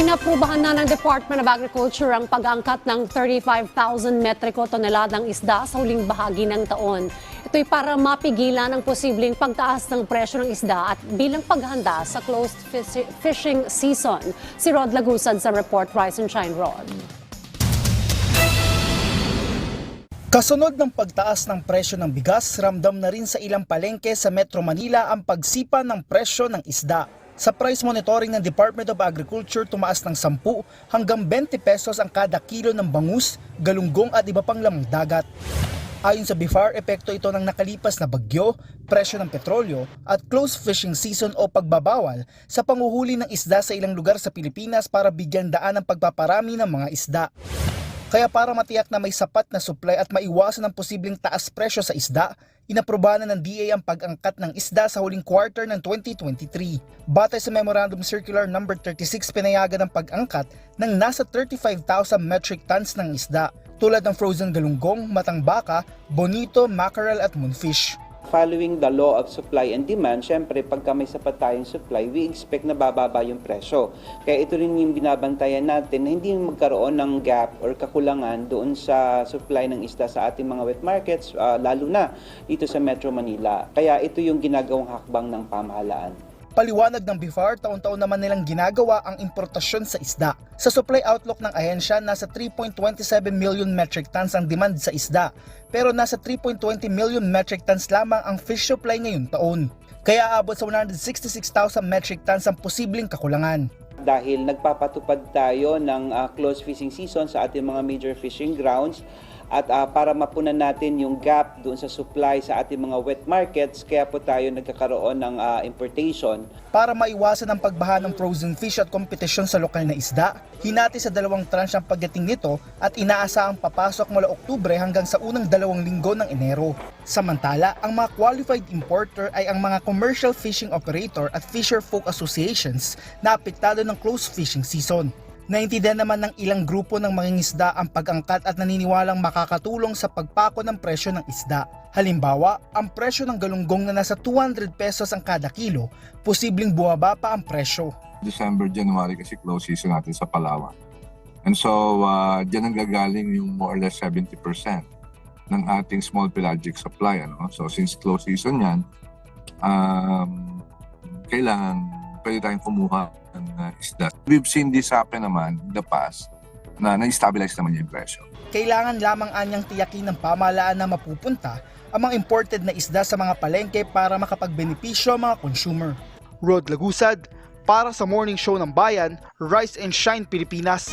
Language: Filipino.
Inaprubahan na ng Department of Agriculture ang pag-angkat ng 35,000 metriko toneladang isda sa huling bahagi ng taon. Ito'y para mapigilan ang posibleng pagtaas ng presyo ng isda at bilang paghanda sa closed fis- fishing season. Si Rod Lagusan sa report Rise and Shine Rod. Kasunod ng pagtaas ng presyo ng bigas, ramdam na rin sa ilang palengke sa Metro Manila ang pagsipa ng presyo ng isda. Sa price monitoring ng Department of Agriculture, tumaas ng 10 hanggang 20 pesos ang kada kilo ng bangus, galunggong at iba pang lamang dagat. Ayon sa BIFAR, epekto ito ng nakalipas na bagyo, presyo ng petrolyo at close fishing season o pagbabawal sa panguhuli ng isda sa ilang lugar sa Pilipinas para bigyan daan ng pagpaparami ng mga isda. Kaya para matiyak na may sapat na supply at maiwasan ang posibleng taas presyo sa isda, inaprobahan na ng DA ang pag-angkat ng isda sa huling quarter ng 2023. Batay sa Memorandum Circular No. 36, pinayagan ang pag-angkat ng nasa 35,000 metric tons ng isda, tulad ng frozen galunggong, matang baka, bonito, mackerel at moonfish. Following the law of supply and demand, syempre pagka may sapat tayong supply, we expect na bababa yung presyo. Kaya ito rin yung binabantayan natin na hindi magkaroon ng gap or kakulangan doon sa supply ng isda sa ating mga wet markets, ah, lalo na dito sa Metro Manila. Kaya ito yung ginagawang hakbang ng pamahalaan. Paliwanag ng BIFAR, taon-taon naman nilang ginagawa ang importasyon sa isda. Sa supply outlook ng ahensya, nasa 3.27 million metric tons ang demand sa isda, pero nasa 3.20 million metric tons lamang ang fish supply ngayong taon. Kaya abot sa 166,000 metric tons ang posibleng kakulangan. dahil nagpapatupad tayo ng ah, close fishing season sa ating mga major fishing grounds at ah, para mapunan natin yung gap doon sa supply sa ating mga wet markets kaya po tayo nagkakaroon ng ah, importation Para maiwasan ang pagbaha ng frozen fish at kompetisyon sa lokal na isda, hinati sa dalawang tranche ang pagdating nito at inaasahang papasok mula Oktubre hanggang sa unang dalawang linggo ng Enero. Samantala, ang mga qualified importer ay ang mga commercial fishing operator at fisher folk associations na apektado ng close fishing season. Naintindihan naman ng ilang grupo ng mangingisda ang pag-angkat at naniniwalang makakatulong sa pagpako ng presyo ng isda. Halimbawa, ang presyo ng galunggong na nasa 200 pesos ang kada kilo, posibleng bumaba pa ang presyo. December, January kasi close season natin sa Palawan. And so, uh, dyan ang gagaling yung more or less 70% ng ating small pelagic supply. Ano? So, since close season yan, um, kailangan pwede tayong kumuha ng uh, isda. We've seen this happen naman in the past na na-stabilize naman yung presyo. Kailangan lamang anyang tiyakin ng pamahalaan na mapupunta ang mga imported na isda sa mga palengke para makapagbenepisyo ang mga consumer. Rod Lagusad, para sa Morning Show ng Bayan, Rise and Shine Pilipinas.